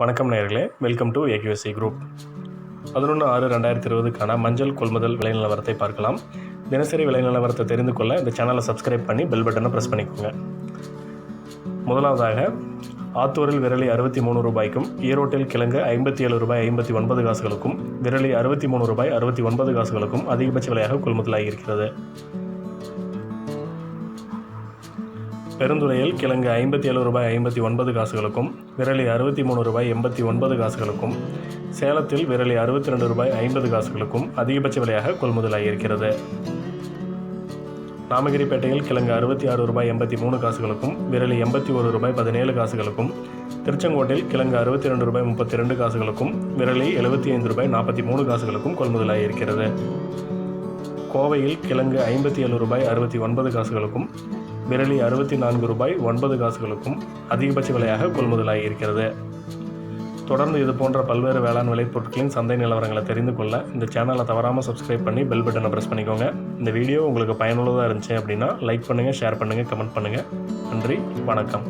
வணக்கம் நேர்களே welcome to AKSC group பதினொன்று ஆறு ரெண்டாயிரத்தி இருபதுக்கான மஞ்சள் கொள்முதல் விலை நிலவரத்தை பார்க்கலாம். தினசரி விலை நிலவரத்தை தெரிந்து கொள்ள இந்த சேனலை சப்ஸ்கிரைப் பண்ணி பெல் பட்டனை ப்ரெஸ் பண்ணிக்கோங்க. முதலாவதாக ஆத்தூரில் விரலி அறுபத்தி மூணு ரூபாய்க்கும் ஈரோட்டில் கிழங்கு ஐம்பத்தி ஏழு ரூபாய் ஐம்பத்தி ஒன்பது காசுகளுக்கும் விரலி அறுபத்தி மூணு ரூபாய் அறுபத்தி ஒன்பது காசுகளுக்கும் அதிகபட்ச விலையாக கொள்முதலாகி இருக்கிறது. பெருந்துறையில் கிழங்கு ஐம்பத்தி ஏழு ரூபாய் ஐம்பத்தி ஒன்பது காசுகளுக்கும் விரலி அறுபத்தி மூணு ரூபாய் எண்பத்தி ஒன்பது காசுகளுக்கும் சேலத்தில் விரலி அறுபத்தி ரெண்டு ரூபாய் ஐம்பது காசுகளுக்கும் அதிகபட்ச விலையாக கொள்முதலாகியிருக்கிறது. நாமகிரிப்பேட்டையில் கிழங்கு அறுபத்தி ஆறு ரூபாய் எண்பத்தி மூணு காசுகளுக்கும் விரலி எண்பத்தி ஒரு ரூபாய் பதினேழு காசுகளுக்கும் திருச்செங்கோட்டில் கிழங்கு அறுபத்தி ரெண்டு ரூபாய் முப்பத்தி ரெண்டு காசுகளுக்கும் விரலி எழுபத்தி ஐந்து ரூபாய் நாற்பத்தி மூணு காசுகளுக்கும் கொள்முதலாக இருக்கிறது கோவையில் கிழங்கு ஐம்பத்தி ஏழு ரூபாய் அறுபத்தி ஒன்பது காசுகளுக்கும் விரலி அறுபத்தி நான்கு ரூபாய் ஒன்பது காசுகளுக்கும் அதிகபட்ச விலையாக கொள்முதலாகி இருக்கிறது. தொடர்ந்து இது போன்ற பல்வேறு வேளாண் விளைபொருட்களின் சந்தை நிலவரங்களை தெரிந்து கொள்ள இந்த சேனலை தவறாமல் சப்ஸ்கிரைப் பண்ணி பெல் பட்டனை ப்ரெஸ் பண்ணிக்கோங்க. இந்த வீடியோ உங்களுக்கு பயனுள்ளதாக இருந்துச்சு அப்படின்னா லைக் பண்ணுங்கள் ஷேர் பண்ணுங்கள் கமெண்ட் பண்ணுங்கள் நன்றி வணக்கம்.